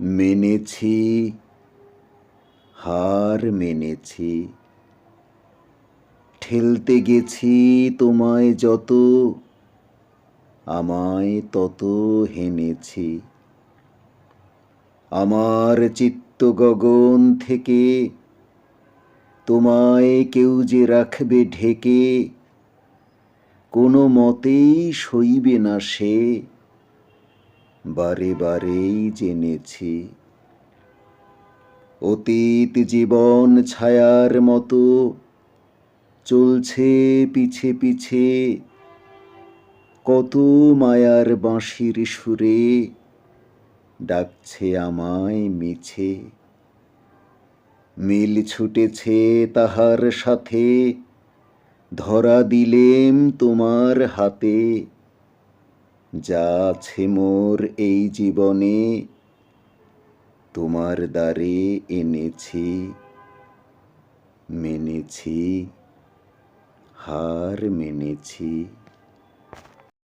মেনেছি, হার মেনেছি। ঠেলতে গেছি তোমায় যত, আমায় তত হেনেছি। আমার চিত্ত গগন থেকে তোমায় কেউ যে রাখবে ঢেকে, কোনো মতেই সইবে না সে। বারে বারেই জেনেছি। অতীত জীবন ছায়ার মতো চলছে পিছে পিছে। কত মায়ার বাঁশির সুরে ডাকছে আমায় মিছে। মিল ছুটেছে তাহার সাথে, ধরা দিলেম তোমার হাতে। যা আছে মোর এই জীবনে তোমার দ্বারে এনেছি মেনেছি হার মেনেছি।